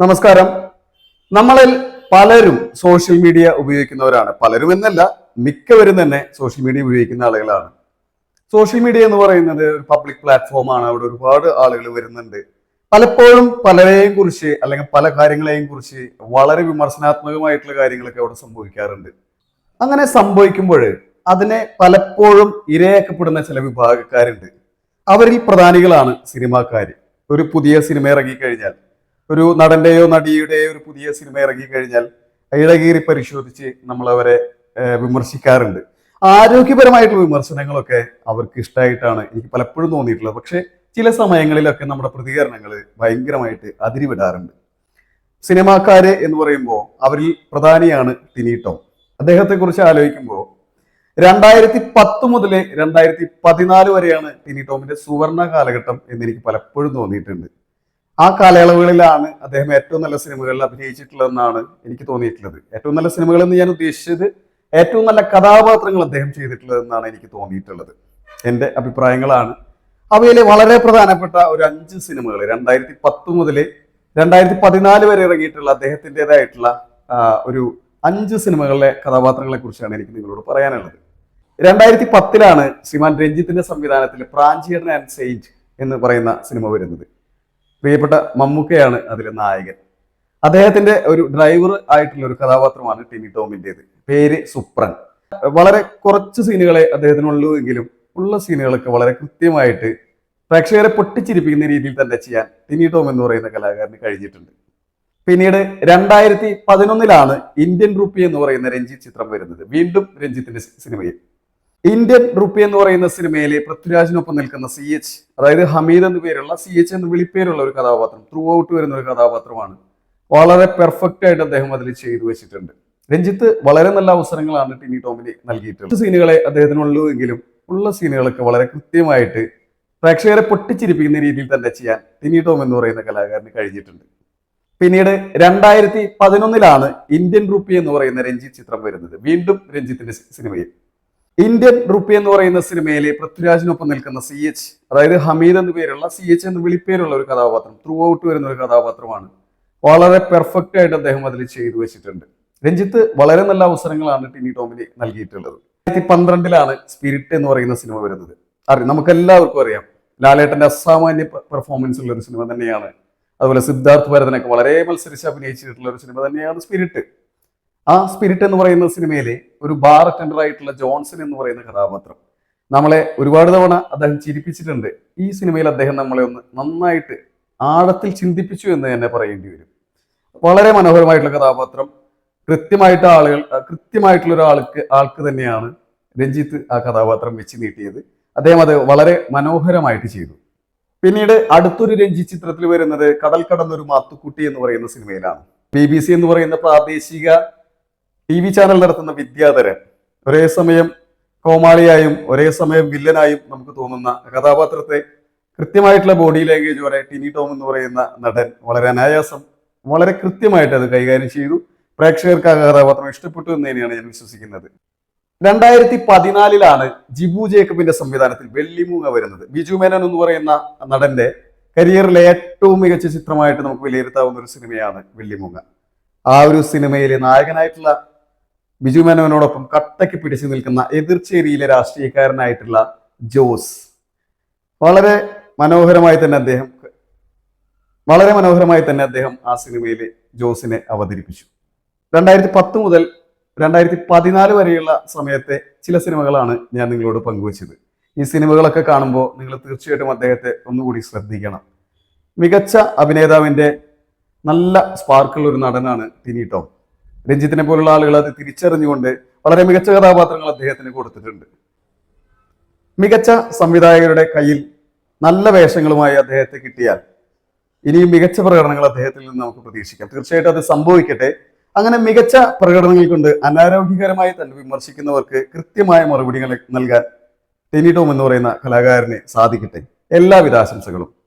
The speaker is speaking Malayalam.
നമസ്കാരം. നമ്മളിൽ പലരും സോഷ്യൽ മീഡിയ ഉപയോഗിക്കുന്നവരാണ്. പലരും എന്നല്ല മിക്കവരും തന്നെ സോഷ്യൽ മീഡിയ ഉപയോഗിക്കുന്ന ആളുകളാണ്. സോഷ്യൽ മീഡിയ എന്ന് പറയുന്നത് ഒരു പബ്ലിക് പ്ലാറ്റ്ഫോമാണ് അവിടെ ഒരുപാട് ആളുകൾ വരുന്നുണ്ട്. പലപ്പോഴും പലരെയും കുറിച്ച് അല്ലെങ്കിൽ പല കാര്യങ്ങളെയും കുറിച്ച് വളരെ വിമർശനാത്മകമായിട്ടുള്ള കാര്യങ്ങളൊക്കെ അവിടെ സംഭവിക്കാറുണ്ട്. അങ്ങനെ സംഭവിക്കുമ്പോൾ അതിനെ പലപ്പോഴും ഇരയാക്കപ്പെടുന്ന ചില വിഭാഗക്കാരുണ്ട്. അവരിൽ പ്രധാനികളാണ് സിനിമാക്കാർ ഒരു പുതിയ സിനിമ ഇറങ്ങിക്കഴിഞ്ഞാൽ ഒരു നടന്റെയോ നടിയുടെയോ ഒരു പുതിയ സിനിമ ഇറങ്ങിക്കഴിഞ്ഞാൽ ഇഴകീറി പരിശോധിച്ച് നമ്മൾ അവരെ വിമർശിക്കാറുണ്ട്. ആരോഗ്യപരമായിട്ടുള്ള വിമർശനങ്ങളൊക്കെ അവർക്ക് ഇഷ്ടമായിട്ടാണ് എനിക്ക് പലപ്പോഴും തോന്നിയിട്ടുള്ളത്. പക്ഷെ ചില സമയങ്ങളിലൊക്കെ നമ്മുടെ പ്രതികരണങ്ങൾ ഭയങ്കരമായിട്ട് അതിരിവിടാറുണ്ട്. സിനിമാക്കാര് എന്ന് പറയുമ്പോൾ അവരിൽ പ്രധാനിയാണ് തിനി ടോം. അദ്ദേഹത്തെ കുറിച്ച് ആലോചിക്കുമ്പോൾ രണ്ടായിരത്തി പത്ത് മുതൽ രണ്ടായിരത്തി പതിനാല് വരെയാണ് ടിനി ടോമിന്റെ സുവർണ കാലഘട്ടം എന്ന് എനിക്ക് പലപ്പോഴും തോന്നിയിട്ടുണ്ട്. ആ കാലയളവുകളിലാണ് അദ്ദേഹം ഏറ്റവും നല്ല സിനിമകളിൽ അഭിനയിച്ചിട്ടുള്ളതെന്നാണ് എനിക്ക് തോന്നിയിട്ടുള്ളത്. ഏറ്റവും നല്ല സിനിമകൾ എന്ന് ഞാൻ ഉദ്ദേശിച്ചത് ഏറ്റവും നല്ല കഥാപാത്രങ്ങൾ അദ്ദേഹം ചെയ്തിട്ടുള്ളതെന്നാണ് എനിക്ക് തോന്നിയിട്ടുള്ളത്. എന്റെ അഭിപ്രായങ്ങളാണ്. അവയിലെ വളരെ പ്രധാനപ്പെട്ട ഒരു അഞ്ച് സിനിമകൾ രണ്ടായിരത്തി പത്ത് മുതൽ രണ്ടായിരത്തി പതിനാല് വരെ ഇറങ്ങിയിട്ടുള്ള അദ്ദേഹത്തിന്റെതായിട്ടുള്ള ഒരു അഞ്ച് സിനിമകളിലെ കഥാപാത്രങ്ങളെ കുറിച്ചാണ് എനിക്ക് നിങ്ങളോട് പറയാനുള്ളത്. രണ്ടായിരത്തി പത്തിലാണ് ശ്രീമാൻ രഞ്ജിത്തിന്റെ സംവിധാനത്തിൽ പ്രാഞ്ചിയൻ ആൻഡ് സെയിന്റ് എന്ന് പറയുന്ന സിനിമ വരുന്നത്. പ്രിയപ്പെട്ട മമ്മൂക്കയാണ് അതിലെ നായകൻ. അദ്ദേഹത്തിന്റെ ഒരു ഡ്രൈവർ ആയിട്ടുള്ള ഒരു കഥാപാത്രമാണ് ടിനി ടോമിന്റെത് പേര് സുപ്രൻ. വളരെ കുറച്ച് സീനുകളെ അദ്ദേഹത്തിനുള്ളൂ എങ്കിലും ഉള്ള സീനുകളൊക്കെ വളരെ കൃത്യമായിട്ട് പ്രേക്ഷകരെ പൊട്ടിച്ചിരിപ്പിക്കുന്ന രീതിയിൽ തന്നെ ചെയ്യാൻ ടിനി ടോം എന്ന് പറയുന്ന കലാകാരന് കഴിഞ്ഞിട്ടുണ്ട്. പിന്നീട് രണ്ടായിരത്തി പതിനൊന്നിലാണ് ഇന്ത്യൻ റുപ്പി എന്ന് പറയുന്ന രഞ്ജിത്ത് ചിത്രം വരുന്നത്. വീണ്ടും രഞ്ജിത്തിന്റെ സിനിമയിൽ. ഇന്ത്യൻ റുപ്പി എന്ന് പറയുന്ന സിനിമയിലെ പൃഥ്വിരാജിനൊപ്പം നിൽക്കുന്ന സി എച്ച് അതായത് ഹമീദ് എന്ന് പേരുള്ള സി എച്ച് എന്ന് വിളിപ്പേരുള്ള ഒരു കഥാപാത്രം ത്രൂ ഔട്ട് വരുന്ന ഒരു കഥാപാത്രമാണ്. വളരെ പെർഫെക്റ്റ് ആയിട്ട് അദ്ദേഹം അതിൽ ചെയ്തു വെച്ചിട്ടുണ്ട്. രഞ്ജിത്ത് വളരെ നല്ല അവസരങ്ങളാണ് ടിനി ടോമിന് നൽകിയിട്ടുള്ളത്. സീനുകളെ അദ്ദേഹത്തിനുള്ളൂ എങ്കിലും ഉള്ള സീനുകളൊക്കെ വളരെ കൃത്യമായിട്ട് പ്രേക്ഷകരെ പൊട്ടിച്ചിരിപ്പിക്കുന്ന രീതിയിൽ തന്നെ ചെയ്യാൻ ടിനി ടോം എന്ന് പറയുന്ന കലാകാരന് കഴിഞ്ഞിട്ടുണ്ട്. പിന്നീട് രണ്ടായിരത്തി പതിനൊന്നിലാണ് ഇന്ത്യൻ റുപ്പി എന്ന് പറയുന്ന രഞ്ജിത്ത് ചിത്രം വരുന്നത്. വീണ്ടും രഞ്ജിത്തിന്റെ സിനിമയിൽ. ഇന്ത്യൻ റുപ്പി എന്ന് പറയുന്ന സിനിമയിലെ പൃഥ്വിരാജിനൊപ്പം നിൽക്കുന്ന സി എച്ച് അതായത് ഹമീദ് എന്ന് പേരുള്ള സി എച്ച് എന്ന് വിളിപ്പേരുള്ള ഒരു കഥാപാത്രം ത്രൂ ഔട്ട് വരുന്ന ഒരു കഥാപാത്രമാണ്. വളരെ പെർഫെക്റ്റ് ആയിട്ട് അദ്ദേഹം അതിൽ ചെയ്തു വെച്ചിട്ടുണ്ട്. രഞ്ജിത്ത് വളരെ നല്ല അവസരങ്ങളാണ് ടിനി ടോമിന് നൽകിയിട്ടുള്ളത്. രണ്ടായിരത്തി പന്ത്രണ്ടിലാണ് സ്പിരിറ്റ് എന്ന് പറയുന്ന സിനിമ വരുന്നത്. അറിയാം നമുക്ക് എല്ലാവർക്കും അറിയാം. ലാലേട്ടന്റെ അസാമാന്യ പെർഫോമൻസ് ഉള്ള ഒരു സിനിമ തന്നെയാണ്. അതുപോലെ സിദ്ധാർത്ഥ് ഭരതനൊക്കെ വളരെ മത്സരിച്ച് അഭിനയിച്ചിട്ടുള്ള ഒരു സിനിമ തന്നെയാണ് സ്പിരിറ്റ് ആ സ്പിരിറ്റ് എന്ന് പറയുന്ന സിനിമയിലെ ഒരു ബാർ അറ്റൻഡർ ആയിട്ടുള്ള ജോൺസൺ എന്ന് പറയുന്ന കഥാപാത്രം നമ്മളെ ഒരുപാട് തവണ അദ്ദേഹം ചിരിപ്പിച്ചിട്ടുണ്ട്. ഈ സിനിമയിൽ അദ്ദേഹം നമ്മളെ ഒന്ന് നന്നായിട്ട് ആഴത്തിൽ ചിന്തിപ്പിച്ചു എന്ന് തന്നെ പറയേണ്ടി വരും. വളരെ മനോഹരമായിട്ടുള്ള കഥാപാത്രം. കൃത്യമായിട്ട് ആളുകൾ കൃത്യമായിട്ടുള്ള ഒരാൾക്ക് ആൾക്ക് തന്നെയാണ് രഞ്ജിത്ത് ആ കഥാപാത്രം വെച്ച് നീട്ടിയത്. അദ്ദേഹം അത് വളരെ മനോഹരമായിട്ട് ചെയ്തു. പിന്നീട് അടുത്തൊരു രഞ്ജിത്ത് ചിത്രത്തിൽ വരുന്നത് കടൽ കടന്നൊരു മാത്തുക്കുട്ടി എന്ന് പറയുന്ന സിനിമയിലാണ്. ബി ബി സി എന്ന് പറയുന്ന പ്രാദേശിക ടി വി ചാനൽ നടത്തുന്ന വിദ്യാധരൻ ഒരേ സമയം കോമാളിയായും ഒരേ സമയം വില്ലനായും നമുക്ക് തോന്നുന്ന കഥാപാത്രത്തെ കൃത്യമായിട്ടുള്ള ബോഡി ലാംഗ്വേജ് വരെ ടിനി ടോം എന്ന് പറയുന്ന നടൻ വളരെ അനായാസം വളരെ കൃത്യമായിട്ട് അത് കൈകാര്യം ചെയ്തു. പ്രേക്ഷകർക്ക് ആ കഥാപാത്രം ഇഷ്ടപ്പെട്ടു എന്ന് തന്നെയാണ് ഞാൻ വിശ്വസിക്കുന്നത്. രണ്ടായിരത്തി പതിനാലിലാണ് ജിബു ജേക്കബിന്റെ സംവിധാനത്തിൽ വെള്ളിമൂങ്ങ വരുന്നത്. ബിജു മേനൻ എന്ന് പറയുന്ന നടന്റെ കരിയറിലെ ഏറ്റവും മികച്ച ചിത്രമായിട്ട് നമുക്ക് വിലയിരുത്താവുന്ന ഒരു സിനിമയാണ് വെള്ളിമൂങ്ങ. ആ ഒരു സിനിമയിലെ നായകനായിട്ടുള്ള ബിജു മേനോനോടൊപ്പം കട്ടയ്ക്ക് പിടിച്ചു നിൽക്കുന്ന എതിർച്ചേരിയിലെ രാഷ്ട്രീയക്കാരനായിട്ടുള്ള ജോസ്. വളരെ മനോഹരമായി തന്നെ അദ്ദേഹം വളരെ മനോഹരമായി തന്നെ അദ്ദേഹം ആ സിനിമയിൽ ജോസിനെ അവതരിപ്പിച്ചു. രണ്ടായിരത്തി പത്ത് മുതൽ രണ്ടായിരത്തി പതിനാല് വരെയുള്ള സമയത്തെ ചില സിനിമകളാണ് ഞാൻ നിങ്ങളോട് പങ്കുവച്ചത്. ഈ സിനിമകളൊക്കെ കാണുമ്പോൾ നിങ്ങൾ തീർച്ചയായിട്ടും അദ്ദേഹത്തെ ഒന്നുകൂടി ശ്രദ്ധിക്കണം. മികച്ച അഭിനേതാവിന്റെ നല്ല സ്പാർക്കുള്ള ഒരു നടനാണ് ടിനി ടോം. രഞ്ജിത്തിനെ പോലുള്ള ആളുകൾ അത് തിരിച്ചറിഞ്ഞുകൊണ്ട് വളരെ മികച്ച കഥാപാത്രങ്ങൾ അദ്ദേഹത്തിന് കൊടുത്തിട്ടുണ്ട്. മികച്ച സംവിധായകരുടെ കയ്യിൽ നല്ല വേഷങ്ങളുമായി അദ്ദേഹത്തെ കിട്ടിയാൽ ഇനിയും മികച്ച പ്രകടനങ്ങൾ അദ്ദേഹത്തിൽ നിന്ന് നമുക്ക് പ്രതീക്ഷിക്കാം. തീർച്ചയായിട്ടും അത് സംഭവിക്കട്ടെ. അങ്ങനെ മികച്ച പ്രകടനങ്ങൾ കൊണ്ട് അനാരോഗ്യകരമായി തന്നെ വിമർശിക്കുന്നവർക്ക് കൃത്യമായ മറുപടികൾ നൽകാൻ ടെനിടോം എന്ന് പറയുന്ന കലാകാരന് സാധിക്കട്ടെ. എല്ലാവിധ ആശംസകളും.